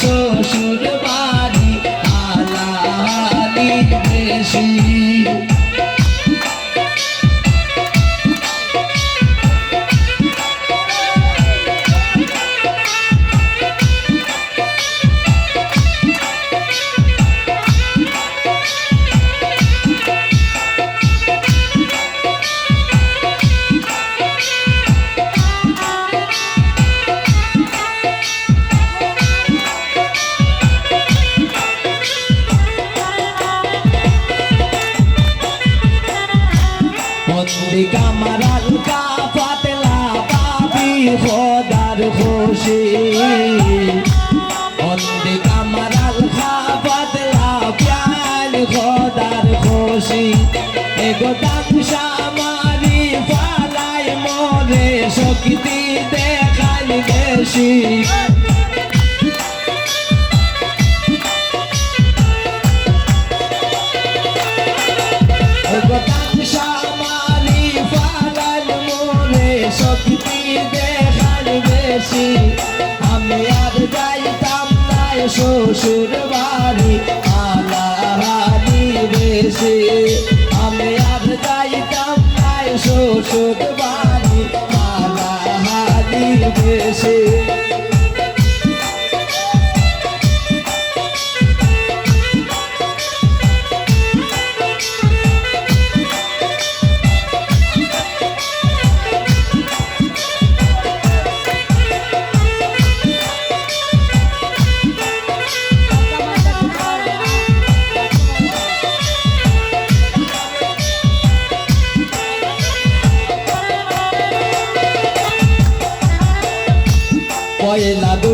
শ্বশুর বাড়ি আলা বেশি আমি আর যাইতাম নাই শ্বশুর বাড়ি আলাহালি বেশি বন্দি কামারাল কা পাতলা পাপি, খোদার খুশি। বন্দি কামারাল কা পাতলা প্যাল, খোদার খুশি। এগো দান সামারি ফালাই মরে শক্তি দেখাল বেশি। শ্বশুর বাড়ি আলাহালি বেশি। আমি আর যাইতাম তাই শ্বশুর বাড়ি আলাহালি বেশি।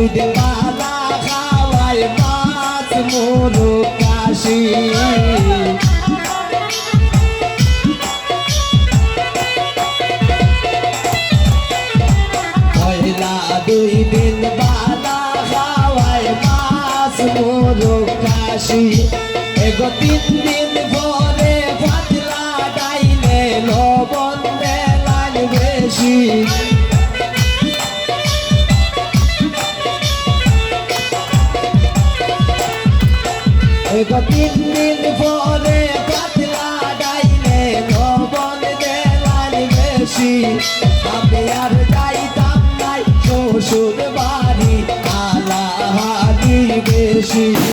পয়লা দুই দিন বালা খাওয়াই মাছ মোরো কাশি। পয়লা দুই দিন বালা খাওয়াই মাছ মোরো কাশি এগো তিন দিন পরে পাতলা ডাইলে লবণ দেলাল বেশি। এগো তিন দিন পরে পাতলা ডাইলে লবণ দেলাল বেশি। আমি আর যাইতাম নাই শ্বশুর বাড়ি আলাহালি বেশি।